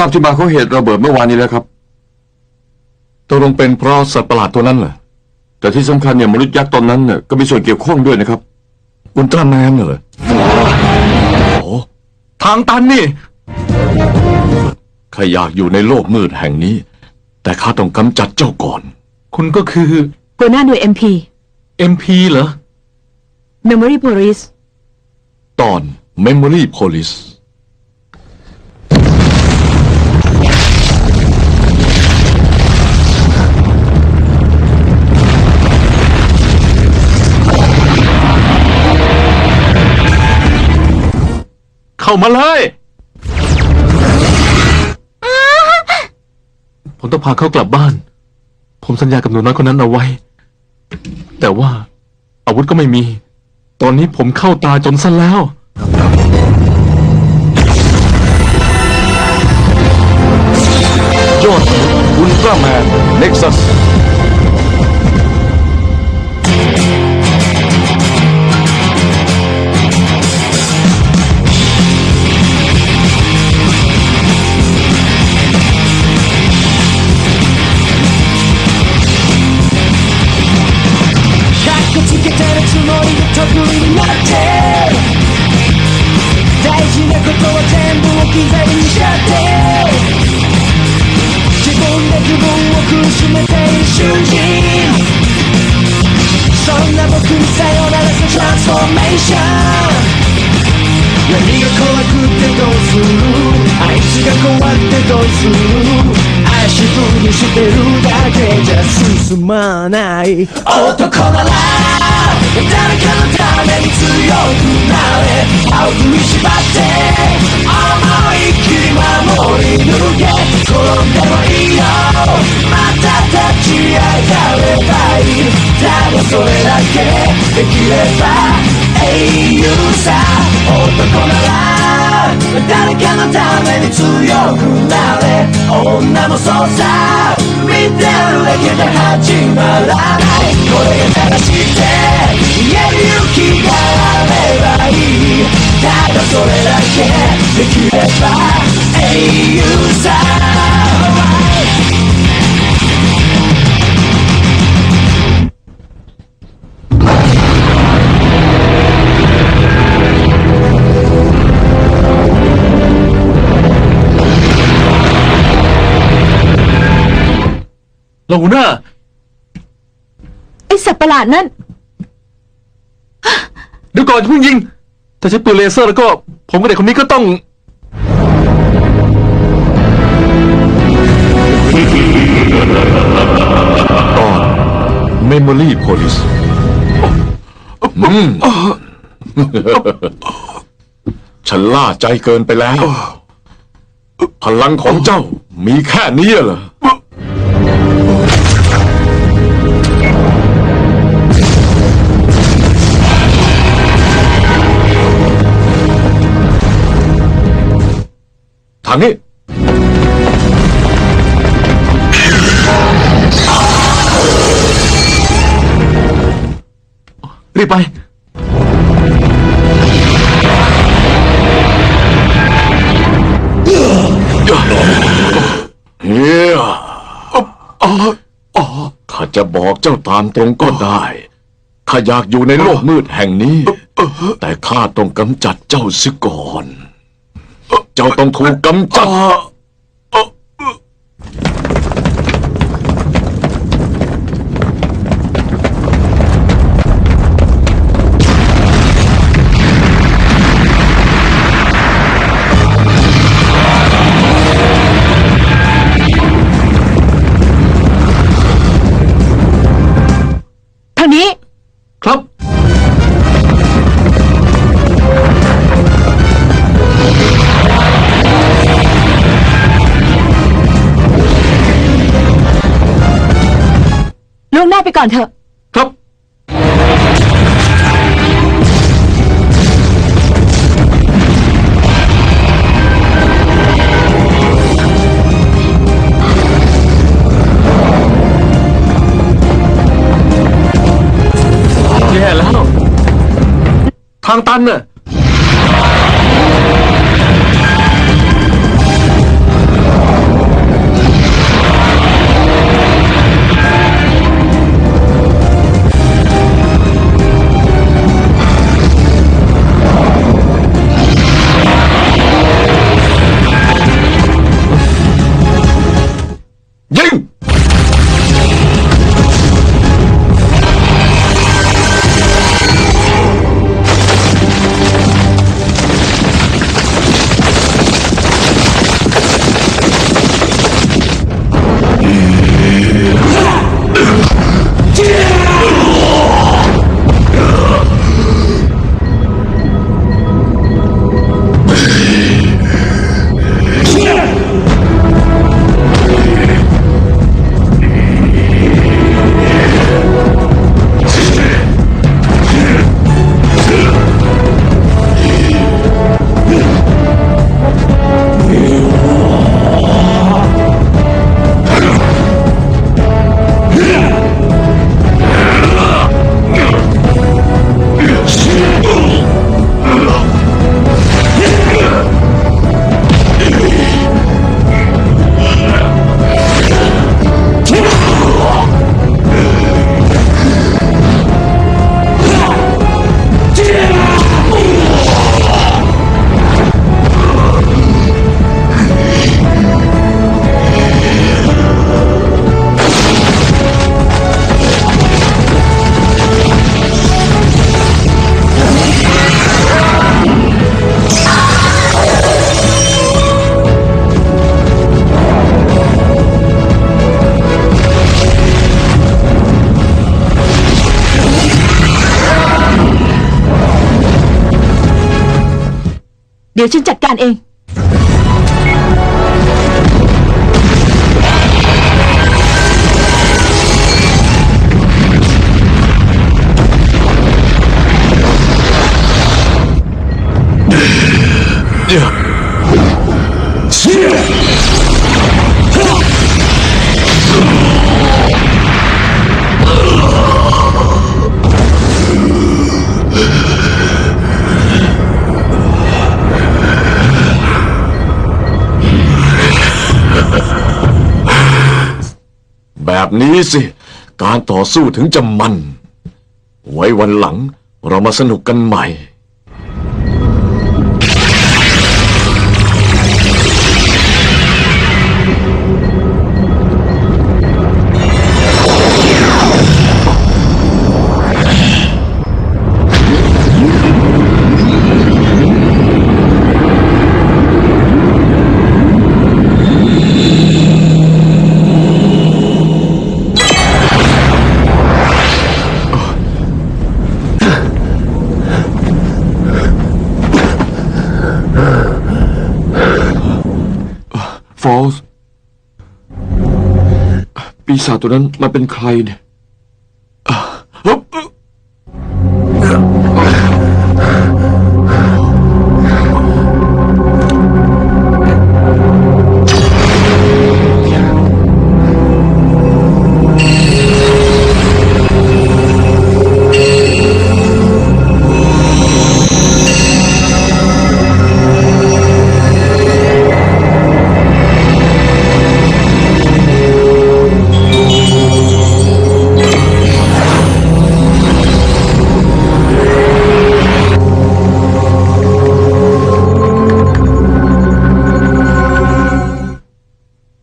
ราบที่มาของเหตุระเบิดเมื่อวานนี้แล้วครับตกลงเป็นเพราะสัตว์ประหลาดตัวนั้นเหรอแต่ที่สำคัญเนี่ยมนุษย์ยักษ์ตนนั้นเนี่ยก็มีส่วนเกี่ยวข้องด้วยนะครับ อุลตร้าแมนเหรอโอ้ทางตันนี่ข้าอยากอยู่ในโลกมืดแห่งนี้ แต่ข้าต้องกำจัดเจ้าก่อน คุณก็คือ หัวหน้าหน่วย MP MP เหรอ Memory Police ตอน Memory Police เข้ามาเลย ผมต้องพาเขากลับบ้าน ผมสัญญากับหนูน้อยคนนั้นเอาไว้ แต่ว่าอาวุธก็ไม่มี ตอนนี้ผมเข้าตาจนสั้นแล้ว 何が怖くてどうする？あいつが怖くてどうする？足踏みしてるだけじゃ進まない。男なら誰かのために強くなれ。青く縛って思う守り抜け転んでもいいよ。また立ち上がればいいただそれだけできれば英雄さ男なら誰かのために強くなれ。女もそうさ見てるだけじゃ始まらないこれが正しいって言える勇気があればいい。ただそれだけ。できれば。 ลงหน้า ไอสัตว์ประหลาดนั่น เดี๋ยวก่อนจะเพิ่งยิง ถ้าใช้ปืนเลเซอร์แล้วก็ ผมกับเด็กคนนี้ก็ต้อง Memory Police อืมฉันล่าใจเกินไปแล้ว พลังของเจ้ามีแค่นี้เหรอทางนี้ รีบไป เฮียข้าจะบอกเจ้าตามตรงก็ได้ ข้าอยากอยู่ในโลกมืดแห่งนี้ แต่ข้าต้องกำจัดเจ้าเสิก่อน เจ้าต้องถูกกำจัด ไปก่อนเถอะ ครับ แย่แล้ว ทางตันน่ะ ดี๋ยวฉันจัดการเอง นี้สิ การต่อสู้ถึงจะมัน ไว้วันหลังเรามาสนุกกันใหม่ จตัวนั้นมันเป็นใครเนี่ย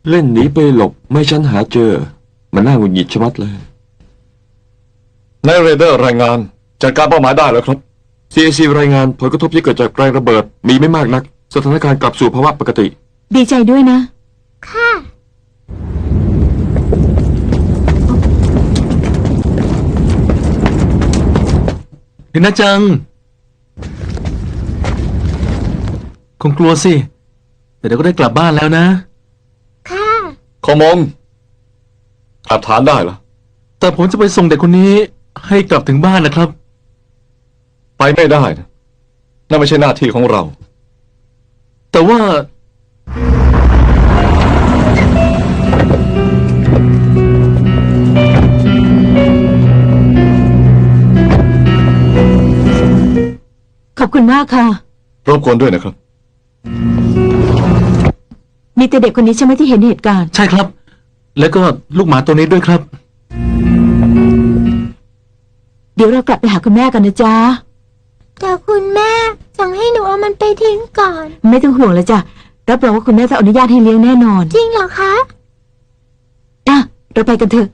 เล่นหนีไปหลบไม่ให้ฉันหาเจอ มันน่าหงุดหงิดชะมัดเลยในเรเดอร์รายงานจัดการเป้าหมายได้แล้วครับ CAC รายงานผลกระทบที่เกิดจากแรงระเบิดมีไม่มากนัก สถานการณ์กลับสู่ภาวะปกติ ดีใจด้วยนะนี่นะจัง คงกลัวสิ แต่เดี๋ยวก็ได้กลับบ้านแล้วนะ ขอมองอาถานได้เหรอแต่ผมจะไปส่งเด็กคนนี้ให้กลับถึงบ้านนะครับ ไปไม่ได้นะนั่นไม่ใช่หน้าที่ของเรา แต่ว่า ขอบคุณมากค่ะ รบกวนด้วยนะครับ มีแต่เด็กคนนี้ใช่ไหมที่เห็นเหตุการณ์ ใช่ครับ แล้วก็ลูกหมาตัวนี้ด้วยครับ เดี๋ยวเรากลับไปหาคุณแม่กันนะจ๊ะ แต่คุณแม่สั่งให้หนูเอามันไปทิ้งก่อน ไม่ต้องห่วงเลยจ้ะ รับรองว่าคุณแม่จะอนุญาตให้เลี้ยงแน่นอนจริงเหรอคะ อะเราไปกันเถอะ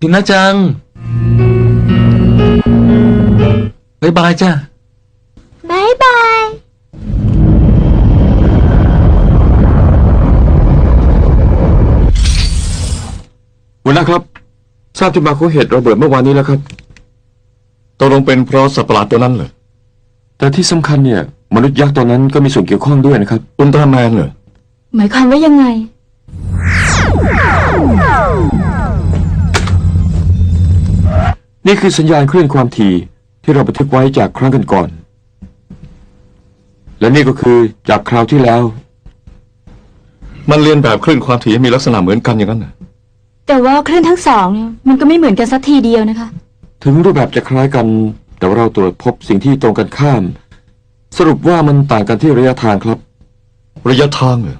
นี่นะจังบายบายจ้า บายบาย หัวหน้าครับ ทราบที่มาของเหตุระเบิดเมื่อวานนี้แล้วครับ ตกลงเป็นเพราะสัตว์ประหลาดตัวนั้นเหรอแต่ที่สำคัญเนี่ย มนุษย์ยักษ์ตัวนั้นก็มีส่วนเกี่ยวข้องด้วยนะครับอุลตร้าแมนเหรอหมายความว่ายังไง นี่คือสัญญาณคลื่นความถี่ที่เราบันทึกไว้จากครั้งกันก่อน และนี่ก็คือจากคราวที่แล้ว มันเรียนแบบคลื่นความถี่ให้มีลักษณะเหมือนกันอย่างนั้นน่ะแต่ว่าคลื่นทั้งสองเนี่ยมันก็ไม่เหมือนกันสักทีเดียวนะคะ ถึงรูปแบบจะคล้ายกัน แต่ว่าเราตรวจพบสิ่งที่ตรงกันข้าม สรุปว่ามันต่างกันที่ระยะทางครับ ระยะทางเหรอ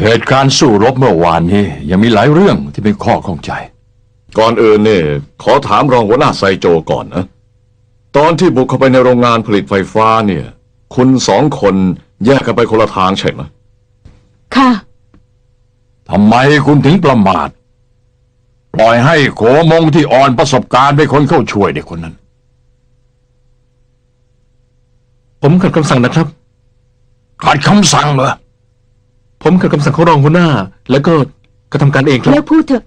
เหตุการณ์สู้รบเมื่อวานนี้ยังมีหลายเรื่องที่เป็นข้อข้องใจ ก่อนอื่นเนี่ยขอถามรองหัวหน้าไซโจก่อนนะ ตอนที่บุกเข้าไปในโรงงานผลิตไฟฟ้าเนี่ย คุณสองคนแยกกันไปคนละทางใช่ไหมค่ะ ทำไมคุณถึงประมาท ปล่อยให้โขมงที่อ่อนประสบการณ์เป็นคนเข้าช่วยเด็กคนนั้น ผมขัดคำสั่งนะครับ ขัดคำสั่งเหรอ ผมขัดคำสั่งของรองหัวหน้า แล้วก็กระทำการเองครับเลิกพูดเถอะ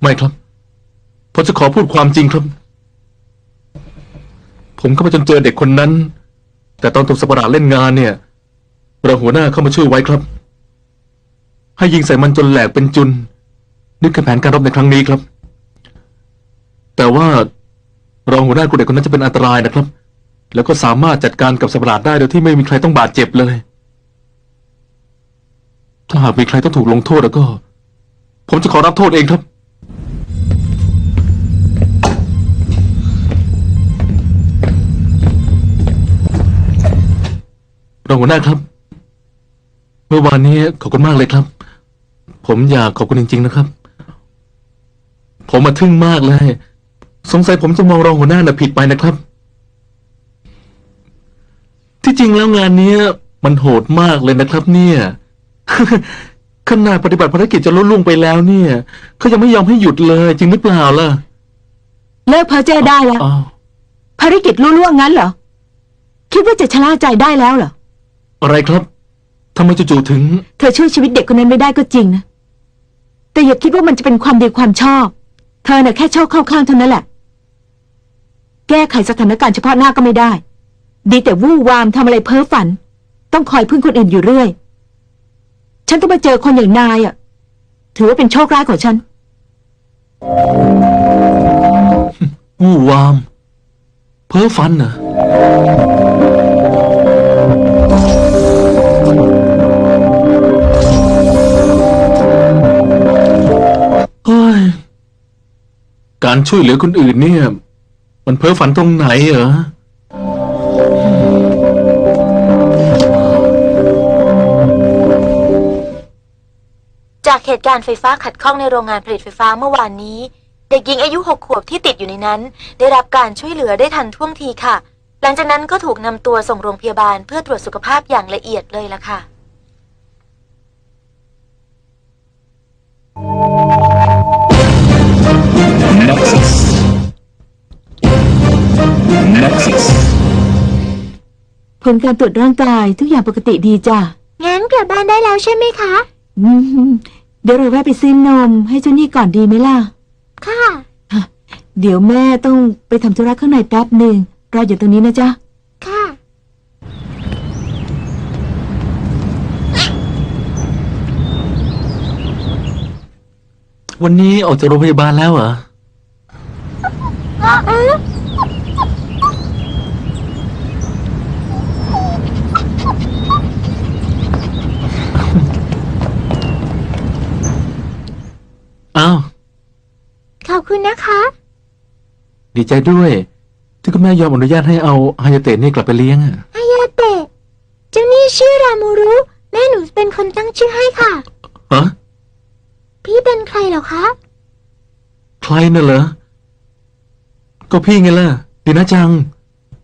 ไม่ครับ ผมจะขอพูดความจริงครับ ผมเข้ามาจนเจอเด็กคนนั้น แต่ตอนถูกสัตว์ประหลาเล่นงานเนี่ยเราหัวหน้าเข้ามาช่วยไว้ครับ ให้ยิงใส่มันจนแหลกเป็นจุนนี่คือแผนการรบในครั้งนี้ครับ แต่ว่ารองหัวหน้ากลุ่มเด็กคนนั้นจะเป็นอันตรายนะครับ แล้วก็สามารถจัดการกับสัตว์ประหลาได้โดยที่ไม่มีใครต้องบาดเจ็บเลย ถ้าหากมีใครต้องถูกลงโทษแล้วก็ ผมจะขอรับโทษเองครับ รองหัวหน้าครับ เมื่อวานนี้ขอบคุณมากเลยครับ ผมอยากขอบคุณจริง ๆ นะครับ ผมมาทึ่งมากเลย สงสัยผมจะมองรองหัวหน้าน่ะผิดไปนะครับ ที่จริงแล้วงานเนี้ย มันโหดมากเลยนะครับ เนี่ย ขนาดปฏิบัติภารกิจจะลดล่วงไปแล้วเนี่ยเขายังไม่ยอมให้หยุดเลย จริงหรือเปล่าล่ะเลิกเพ้อเจ้อได้แล้ว อ้าว ภารกิจลุล่วงงั้นเหรอ คิดว่าจะชะล่าใจได้แล้วเหรอ อะไรครับทำไมจู่ๆถึง เธอช่วยชีวิตเด็กคนนั้นไม่ได้ก็จริงนะ แต่อย่าคิดว่ามันจะเป็นความดีความชอบ เธอน่ะแค่ชอบเข้าข้างเท่านั้นแหละ แก้ไขสถานการณ์เฉพาะหน้าก็ไม่ได้ ดีแต่วู่วามทำอะไรเพ้อฝัน ต้องคอยพึ่งคนอื่นอยู่เรื่อย ฉันต้องมาเจอคนอย่างนายอะ ถือว่าเป็นโชคร้ายของฉัน วู่วาม เพ้อฝันเหรอ ยการช่วยเหลือคนอื่นเนี่ย มันเพ้อฝันตรงไหนเหรอ จากเหตุการณ์ไฟฟ้าขัดข้องในโรงงานผลิตไฟฟ้าเมื่อวานนี้ เด็กหญิงอายุหกขวบที่ติดอยู่ในนั้น ได้รับการช่วยเหลือได้ทันท่วงทีค่ะ หลังจากนั้นก็ถูกนำตัวส่งโรงพยาบาลเพื่อตรวจสุขภาพอย่างละเอียดเลยล่ะค่ะ ผลการตรวจร่างกายทุกอย่างปกติดีจ้ะงั้นกลับบ้านได้แล้วใช่ไหมคะ อืมเดี๋ยวเราแวะไปซื้อนม ให้เจ้านี่ก่อนดีไหมล่ะ ค่ะ เดี๋ยวแม่ต้องไปทำธุระข้างในแป๊บหนึ่งรออยู่ตรงนี้นะจ๊ะ ค่ะ วันนี้ออกจากโรงพยาบาลแล้วเหรออ้าว ขอบคุณนะคะ ดีใจด้วย ที่คุณแม่ยอมอนุญาตให้เอาฮายาเตะนี่กลับไปเลี้ยงอะฮายาเตะ เจ้านี่ชื่อรามูรุ แม่หนูเป็นคนตั้งชื่อให้ค่ะ ฮะพี่เป็นใครเหรอคะ ใครน่ะเหรอ ก็พี่ไงล่ะดีนะจัง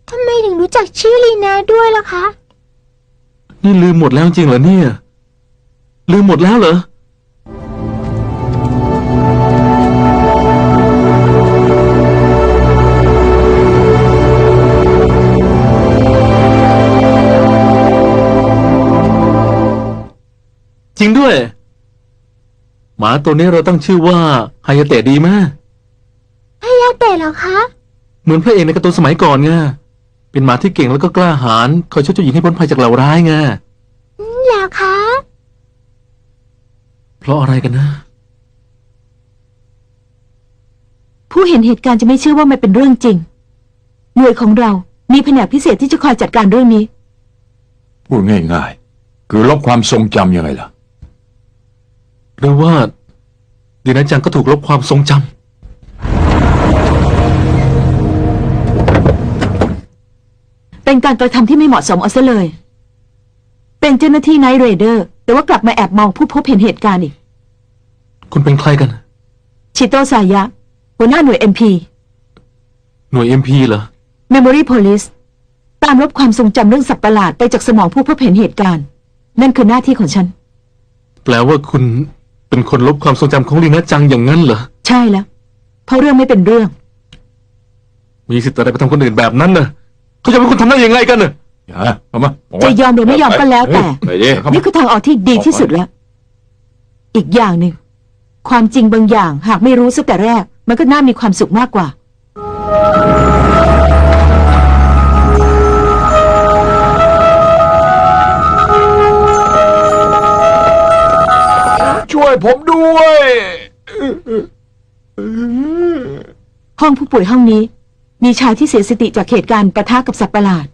ทำไมถึงรู้จักชื่อลีนาด้วยล่ะคะ นี่ลืมหมดแล้วจริงเหรอเนี่ย ลืมหมดแล้วเหรอ หมาตัวนี้เราตั้งชื่อว่าไฮายาเตะดีมากฮายาเตะเหรอคะ เหมือนพระเอกในการ์ตูนสมัยก่อนไงเป็นหมาที่เก่งแล้วก็กล้าหาญคอยช่วยเจ้าหญิงให้พ้นภัยจากเหล่าร้ายไงอืมเหรอคะ เพราะอะไรกันนะ ผู้เห็นเหตุการณ์จะไม่เชื่อว่ามันเป็นเรื่องจริง หน่วยของเรา มีแผนกพิเศษที่จะคอยจัดการเรื่องนี้ พูดง่ายๆ คือลบความทรงจำยังไงล่ะ หรือว่าดีนะจังก็ถูกลบความทรงจำเป็นการกระทำที่ไม่เหมาะสมเอาซะเลย เป็นเจ้าหน้าที่ไนท์เรเดอร์ แต่ว่ากลับมาแอบมองผู้พบเห็นเหตุการณ์อีกคุณเป็นใครกัน ชิโตสายะ หัวหน้าหน่วย MP หน่วยเอ็มพีเหรอ Memory Police ตามลบความทรงจำเรื่องสัตว์ประหลาดไปจากสมองผู้พบเห็นเหตุการณ์ นั่นคือหน้าที่ของฉัน แปลว่าคุณ เป็นคนลบความทรงจำของลีนะจังอย่างนั้นเหรอ ใช่แล้ว เพราะเรื่องไม่เป็นเรื่อง มีสิทธิ์อะไรไปทำคนอื่นแบบนั้นน่ะเขาจะเป็นคนทำได้ยังไงกันน่ะฮะเอามาบกจะว่ายอมหรือไม่ยอมก็แล้วแต่ ไปดิเข้ามานี่คือทางออกที่ดีที่สุดแล้ว อีกอย่างหนึ่ง ความจริงบางอย่างหากไม่รู้สักแต่แรก มันก็น่ามีความสุขมากกว่า ช่วยผมด้วย ห้องผู้ป่วยห้องนี้ มีชายที่เสียสติจากเหตุการณ์ประทะกับสัตว์ประหลาด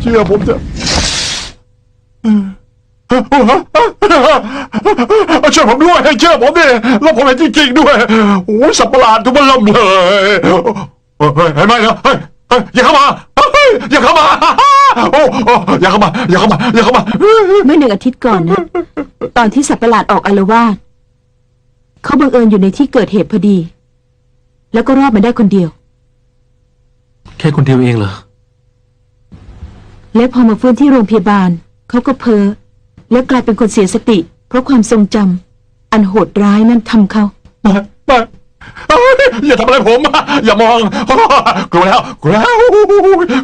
เชื่อผมเถอะ ช่วยผมด้วยเชื่อผมดิแล้วผมเห็นจริงๆด้วยโอ้ยสับประหลาดทุกมันล่มเลยเห็นไหมเนาะเฮ้ยเฮ้ยอย่าเข้ามาเฮ้ยอย่าเข้ามาโอ้โอ้อย่าเข้ามาอย่าเข้ามาอย่าเข้ามาเมื่อหนึ่งอาทิตย์ก่อนนะตอนที่สัตว์ประหลาดออกอาละวาดเขาบังเอิญอยู่ในที่เกิดเหตุพอดี แล้วก็รอดมาได้คนเดียว แค่คนเดียวเองเหรอและพอมาฟื้นที่โรงพยาบาลเขาก็เพ้อ และกลายเป็นคนเสียสติ เพราะความทรงจำอันโหดร้ายนั้นทำเขามามาเอ้ยอย่าทำอะไรผม อย่ามองกลัวแล้วกลัวแล้ว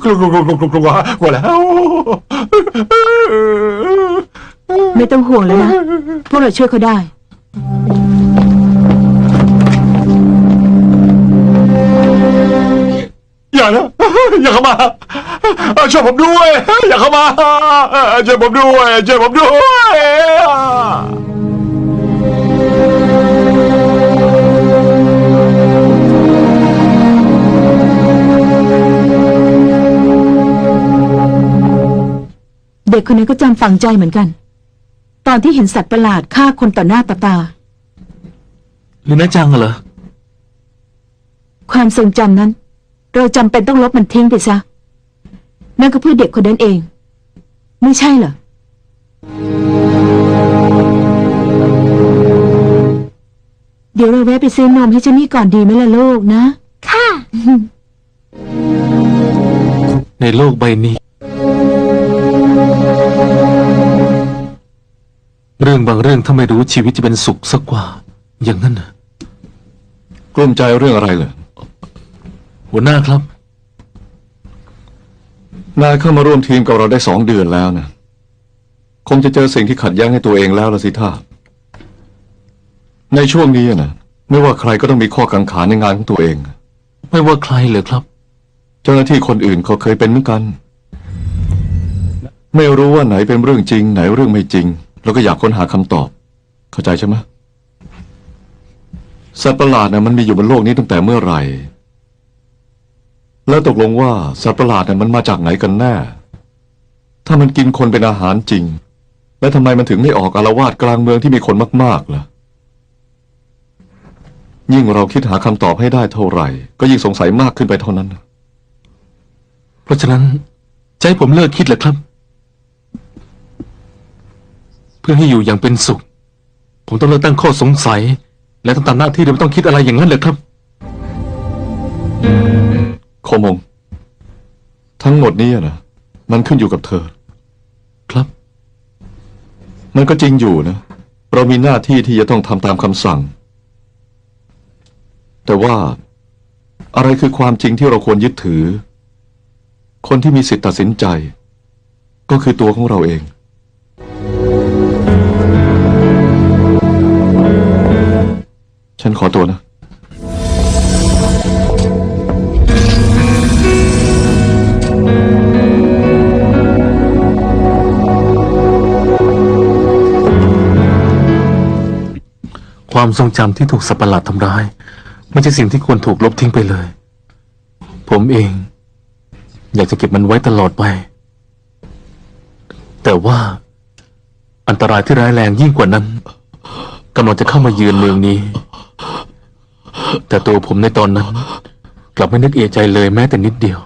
กลัวกลัวกลัวกลัวกลัวกลัวกลัวแล้วไม่ต้องห่วงแล้วนะ พวกเราช่วยเขาได้ อ ย่านะอย่าเข้ามาช่วยผมด้วย อย่าเข้ามาช่วยผมด้วยช่วยผมด้วยเด็กคนนี้ก็จำฝังใจเหมือนกัน ตอนที่เห็นสัตว์ประหลาดฆ่าคนต่อหน้าต่อตาหรือน้าจังเหรอ ความทรงจำนั้น เราจำเป็นต้องลบมันทิ้งไปซะ นั่นก็เพื่อเด็กคนนั้นเอง ไม่ใช่เหรอ เดี๋ยวเราแวะไปซื้อนมให้เจานี่ก่อนดีไหมล่ะลูกนะ ค่ะ ในโลกใบนี้ เรื่องบางเรื่องถ้าไม่รู้ชีวิตจะเป็นสุขสักกว่า อย่างนั้นน่ะกลุ้มใจเรื่องอะไรเลย หัวหน้าครับ นายเข้ามาร่วมทีมกับเราได้สองเดือนแล้วนะ คงจะเจอสิ่งที่ขัดแย้งให้ตัวเองแล้วละสิท่าในช่วงนี้นะไม่ว่าใครก็ต้องมีข้อกังขาในงานของตัวเอง ไม่ว่าใครเลยครับ เจ้าหน้าที่คนอื่นเขาเคยเป็นเหมือนกัน ไม่รู้ว่าไหนเป็นเรื่องจริง ไหนเรื่องไม่จริงแล้วก็อยากค้นหาคำตอบ เข้าใจใช่ไหมสัตว์ประหลาดนะมันมีอยู่บนโลกนี้ตั้งแต่เมื่อไหร่ แล้วตกลงว่าสัตว์ประหลาดน่ะมันมาจากไหนกันแน่ ถ้ามันกินคนเป็นอาหารจริง แล้วทำไมมันถึงไม่ออกอาละวาดกลางเมืองที่มีคนมากๆล่ะ ยิ่งเราคิดหาคำตอบให้ได้เท่าไหร่ ก็ยิ่งสงสัยมากขึ้นไปเท่านั้น เพราะฉะนั้นจะให้ผมเลิกคิดเหรอครับ เพื่อให้อยู่อย่างเป็นสุข ผมต้องเลิกตั้งข้อสงสัย และต้องตามหน้าที่โดยไม่ต้องคิดอะไรอย่างนั้นเลยครับ โคมง ทั้งหมดนี้นะมันขึ้นอยู่กับเธอ ครับ มันก็จริงอยู่นะ เรามีหน้าที่ที่จะต้องทำตามคำสั่ง แต่ว่าอะไรคือความจริงที่เราควรยึดถือ คนที่มีสิทธิ์ตัดสินใจ ก็คือตัวของเราเอง ความทรงจำที่ถูกสัตว์ประหลาดทำร้าย ไม่ใช่สิ่งที่ควรถูกลบทิ้งไปเลย ผมเอง อยากจะเก็บมันไว้ตลอดไป แต่ว่า อันตรายที่ร้ายแรงยิ่งกว่านั้นกำลังจะเข้ามาเยือนเมืองนี้ แต่ตัวผมในตอนนั้น กลับไม่นึกเอะใจเลยแม้แต่นิดเดียว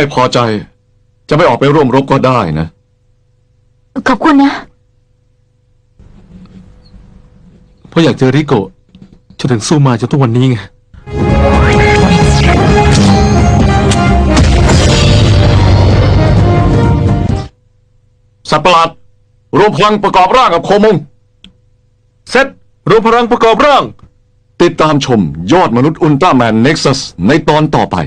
ไม่พอใจ จะไม่ออกไปร่วมรบก็ได้นะ ขอบคุณนะ เพราะอยากเจอริโกะจนถึงสู้มาจนทุกวันนี้ไง สัตว์ประหลาดรวมพลังประกอบร่างกับโคมงเซตรวมพลังประกอบร่าง ติดตามชมยอดมนุษย์อุลตร้าแมนเน็กซัสในตอนต่อไป